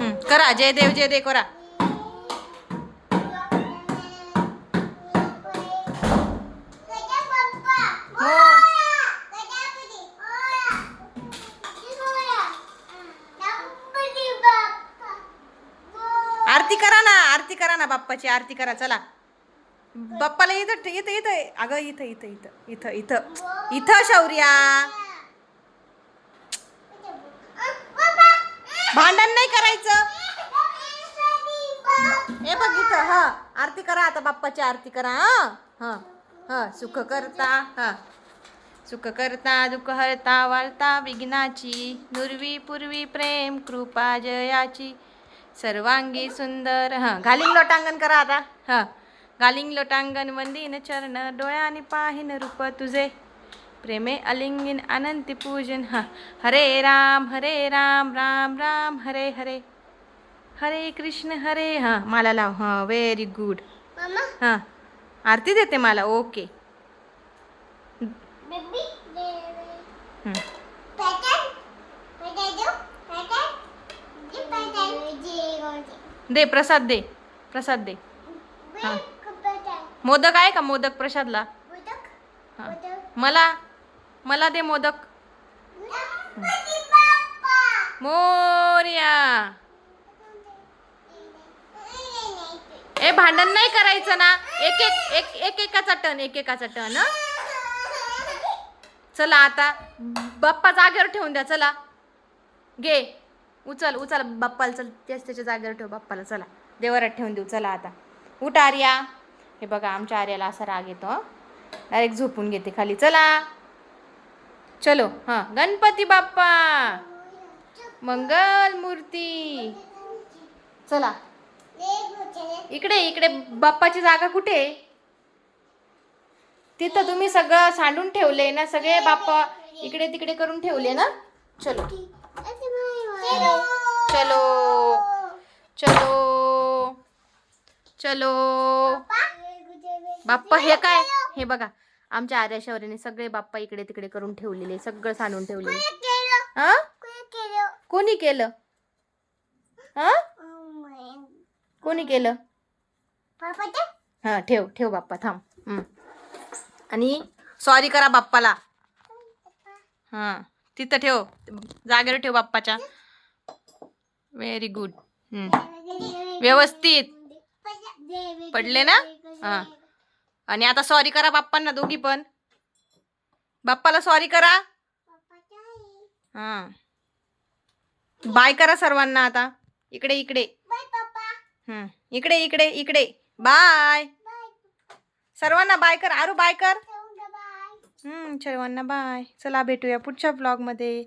हं, करा जय देव जय देव करा. हो. आरती करा ना आरती करा ना बाप्पाची आरती करा चला. बाप्पाला इथं इथं इथं अगं इथं इथं इथं इथं इथं इथं शौर्या. भांडण नाही करायचं. हे बघ इथं हा. आरती करा आता बाप्पाची आरती करा हा. हा हा. सुख करता हा. सुख करता दुःख हरता वार्ता विघ्नाची नुरवी पूर्वी प्रेम कृपा जयाची. सर्वांगी सुंदर हा. घालिंग लोटांगण करा आता हा. घालिंग लोटांगण वंदीन चरण डोळ्याने पाहिन रूप तुझे. प्रेमे अलिंगिन अनंती पूजन हा. हरे राम हरे राम राम राम हरे हरे. हरे कृष्ण हरे हां. मला लाव हां व्हेरी गुड हां. आरती देते मला ओके. दे? प्रसाद दे प्रसाद दे. हां. मोदक आहे का मोदक प्रसादला? हां. मला मला दे मोदक. मोर्या. ए भांडण नाही करायचं ना. एक एक एक एक एकाचा टन एक एकाचा टन चला आता. बाप्पा जागेवर ठेवून द्या चला. घे. उचल उचल. बाप्पाला चल त्याच त्याच्या जागेवर ठेव बाप्पाला चला. देवरात ठेवून देऊ चला आता. उठ आर्या. हे बघा आमच्या आर्याला असा राग येतो डायरेक्ट झोपून घेते खाली. चला. चलो हां गणपती बाप्पा. मंगल मूर्ती चला. इकडे इकडे बाप्पाची जागा कुठे? आहे? तिथं तुम्ही सगळं सांडून ठेवले ना सगळे बाप्पा इकडे तिकडे करून ठेवले ना? चलो चलो चलो चलो. बाप्पा हे काय? हे बघा आमच्या आर्या शौर्याने सगळे बाप्पा इकडे तिकडे करून ठेवलेले सगळं सांडून ठेवलेले. हा? कोणी केलं? हा? कोणी केलं? हा ठेव ठेव बाप्पा थांब. आणि सॉरी करा बाप्पाला. हा तिथं ठेव जागेवर ठेव बाप्पाच्या. व्हेरी गुड व्यवस्थित. पडले ना? हा. आणि आता सॉरी करा बाप्पांना दोघी पण. बाप्पाला सॉरी करा. हा. बाय करा सर्वांना आता. इकडे इकडे. इकडे इकडे इकडे. बाय सर्वांना बाय कर. आरू बाय कर. हम्म सर्वांना बाय चला भेटूया पुढच्या ब्लॉगमध्ये